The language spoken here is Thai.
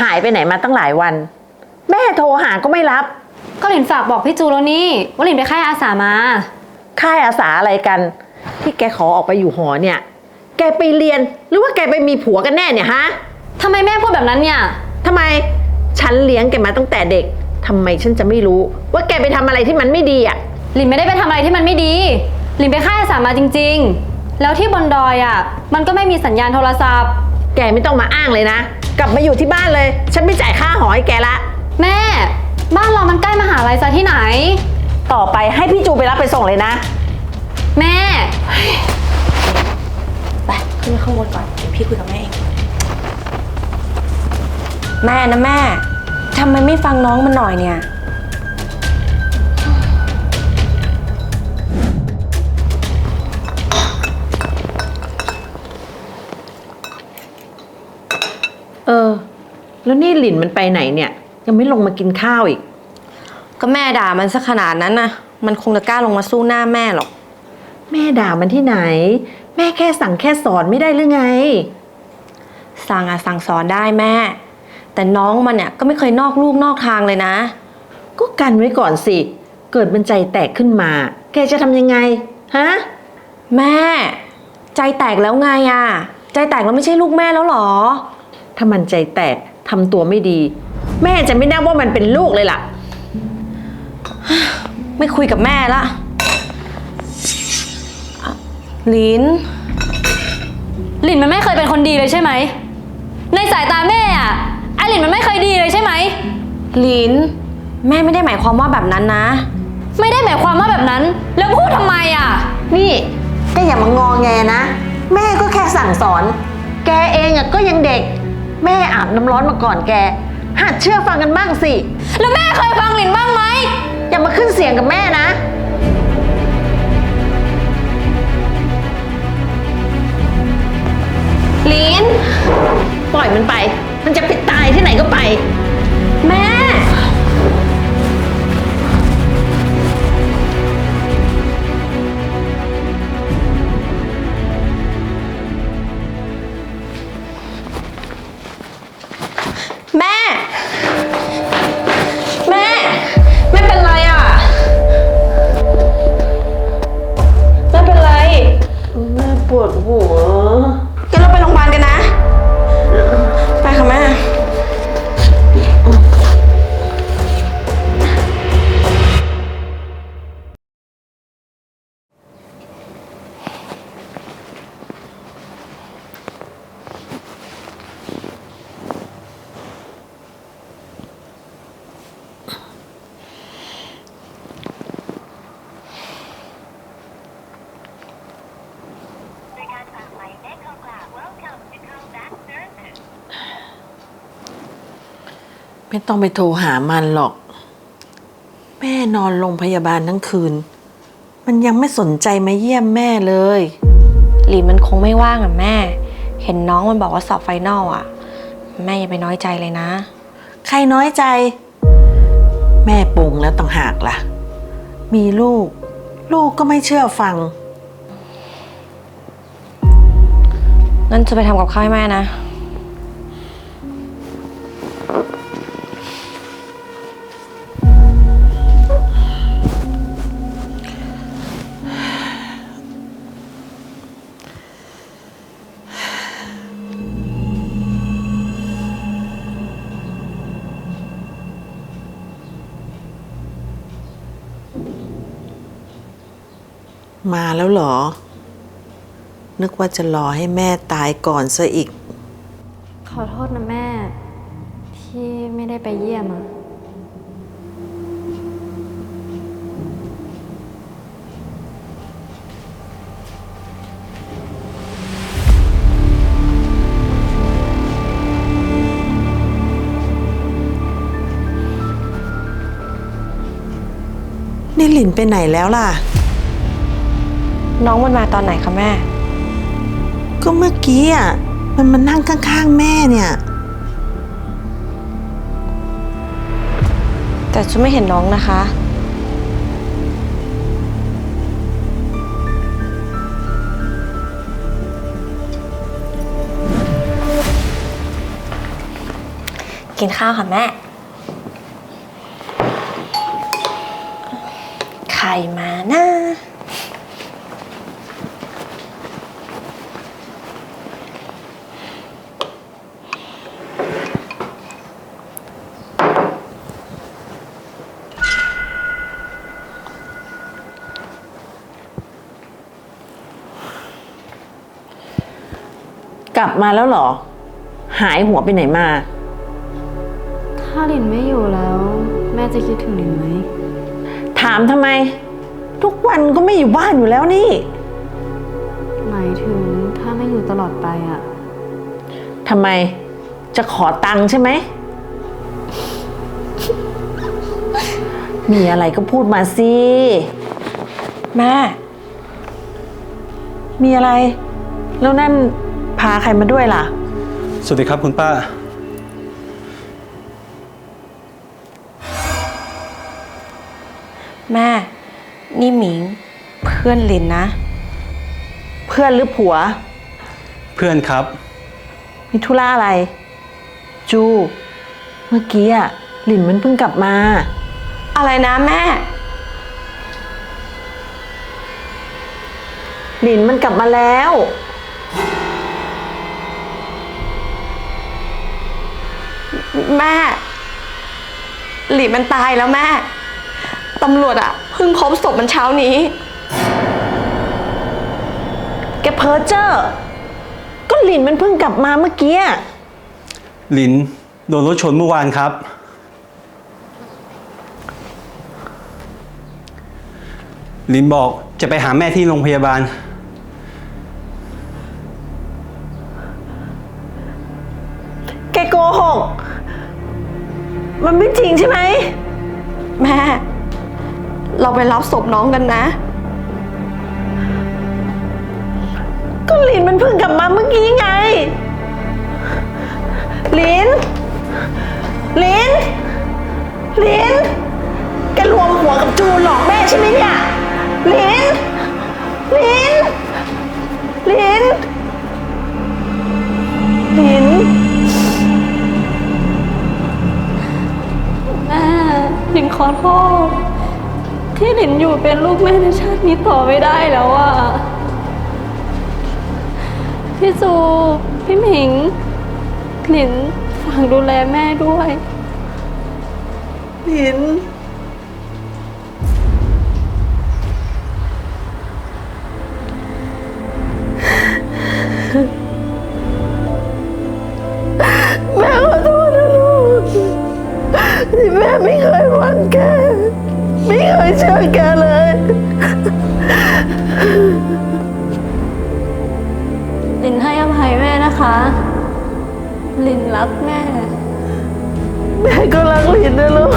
หายไปไหนมาตั้งหลายวัน แม่โทรหาก็ไม่รับ ก็หลินฝากบอกพี่จูแล้วนี่ว่าหลินไปค่ายอาสามา ค่ายอาสาอะไรกัน ที่แกขอออกไปอยู่หอเนี่ย แกไปเรียนหรือว่าแกไปมีผัวกันแน่เนี่ยฮะทำไมแม่พูดแบบนั้นเนี่ย ทำไมฉันเลี้ยงแกมาตั้งแต่เด็กทำไมฉันจะไม่รู้ ว่าแกไปทำอะไรที่มันไม่ดีอะ หลินไม่ได้ไปทำอะไรที่มันไม่ดี หลินไปค่ายอาสามาจริง ๆ แล้วที่บนดอยอะ มันก็ไม่มีสัญญาณโทรศัพท์ แกไม่ต้องมาอ้างเลยนะ กลับมาอยู่ที่บ้านเลย ฉันไม่จ่ายค่าหอให้แกละ แม่ บ้านเรามันใกล้มหาลัยซะที่ไหน ต่อไปให้พี่จูไปรับไปส่งเลยนะ แม่ ไปขึ้นข้างบนก่อนเดี๋ยวพี่คุยกับแม่เองแม่นะแม่ทำไมไม่ฟังน้องมันหน่อยเนี่ย แล้วนี่หลินมันไปไหนเนี่ย ยังไม่ลงมากินข้าวอีก ก็แม่ด่ามันซะขนาดนั้นนะมันคงจะกล้าลงมาสู้หน้าแม่หรอก แม่ด่ามันที่ไหน แม่แค่สั่งแค่สอนไม่ได้หรือไง สั่งอะสั่งสอนได้แม่ แต่น้องมันเนี่ยก็ไม่เคยนอกลูกนอกทางเลยนะ ก็กันไว้ก่อนสิ เกิดมันใจแตกขึ้นมา แกจะทำยังไงฮะแม่ ใจแตกแล้วไงอะใจแตกแล้วไม่ใช่ลูกแม่แล้วเหรอ ถ้ามันใจแตก ทำตัวไม่ดี แม่จะไม่นับว่ามันเป็นลูกเลยล่ะ ไม่คุยกับแม่ละอะลินหลินมันไม่เคยเป็นคนดีเลยใช่ไหม ในสายตาแม่อะไอหลินมันไม่เคยดีเลยใช่ไหม ลิน แม่ไม่ได้หมายความว่าแบบนั้นนะ ไม่ได้หมายความว่าแบบนั้น แล้วพูดทำไมอะนี่แกอย่ามางอแงนะ แม่ก็แค่สั่งสอน แกเองอะก็ยังเด็ก แม่อาบน้ำร้อนมาก่อนแก หัดเชื่อฟังกันบ้างสิ แล้วแม่เคยฟังหลินบ้างไหม อย่ามาขึ้นเสียงกับแม่นะ ลิน ปล่อยมันไป มันจะไปตายที่ไหนก็ไป ไม่ต้องไปโทรหามันหรอก แม่นอนโรงพยาบาลทั้งคืน มันยังไม่สนใจมาเยี่ยมแม่เลย หลีนมันคงไม่ว่างอะแม่ เห็นน้องมันบอกว่าสอบไฟนอลอะ แม่อย่าไปน้อยใจเลยนะ ใครน้อยใจ แม่ปรุงแล้วต่างหากล่ะ มีลูก ลูกก็ไม่เชื่อฟังนั่นจะไปทำกับข้าวให้แม่นะ มาแล้วหรอ นึกว่าจะรอให้แม่ตายก่อนซะอีก ขอโทษนะแม่ ที่ไม่ได้ไปเยี่ยมอะ ลินไปไหนแล้วล่ะ น้องมันมาตอนไหนคะแม่ ก็เมื่อกี้อะมันมานั่งข้างๆแม่เนี่ย แต่ฉันไม่เห็นน้องนะคะ กินข้าวค่ะแม่ ใคร มานะกลับมาแล้วเหรอ หายหัวไปไหนมา ถ้าลินไม่อยู่แล้ว แม่จะคิดถึงลินไหม ถามทำไม ทุกวันก็ไม่อยู่บ้านอยู่แล้วนี่ หมายถึงถ้าไม่อยู่ตลอดไปอะทำไมจะขอตังค์ใช่ไหม มีอะไรก็พูดมาสิ แม่ มีอะไร แล้วนั่นพาใครมาด้วยล่ะ สวัสดีครับคุณป้า แม่ นี่หมิง เพื่อนลินนะ เพื่อนหรือผัว เพื่อนครับ มีธุระอะไร จู เมื่อกี้อะหลินมันเพิ่งกลับมา อะไรนะแม่ หลินมันกลับมาแล้ว แม่ หลีมันตายแล้วแม่ ตำรวจอะเพิ่งพบศพมันเช้านี้ แกเพ้อเจ้อก็หลินมันเพิ่งกลับมาเมื่อกี้อะลินโดนรถชนเมื่อวานครับ ลินบอกจะไปหาแม่ที่โรงพยาบาล แกโกหก มันไม่จริงใช่ไหม แม่ เราไปรับศพน้องกันนะ ก็ลินมันเพิ่งกลับมาเมื่อกี้ไง ลิน ลิน ลิน แกรวมหัวกับจูนหลอกแม่ใช่ไหมเนี่ย ลิน ลิน ลิน ลิน แม่ลินขอโทษ ที่ลินอยู่เป็นลูกแม่ในชาตินี้ต่อไม่ได้แล้วอะพี่จูพี่หมิงลินฝากดูแลแม่ด้วยหลิน แม่ขอโทษนะลูกที่แม่ไม่เคยหวังแก ไม่เคยเชื่อแกเลย ลินให้อภัยแม่นะคะ ลินรักแม่ แม่ก็รักหลินนะลูก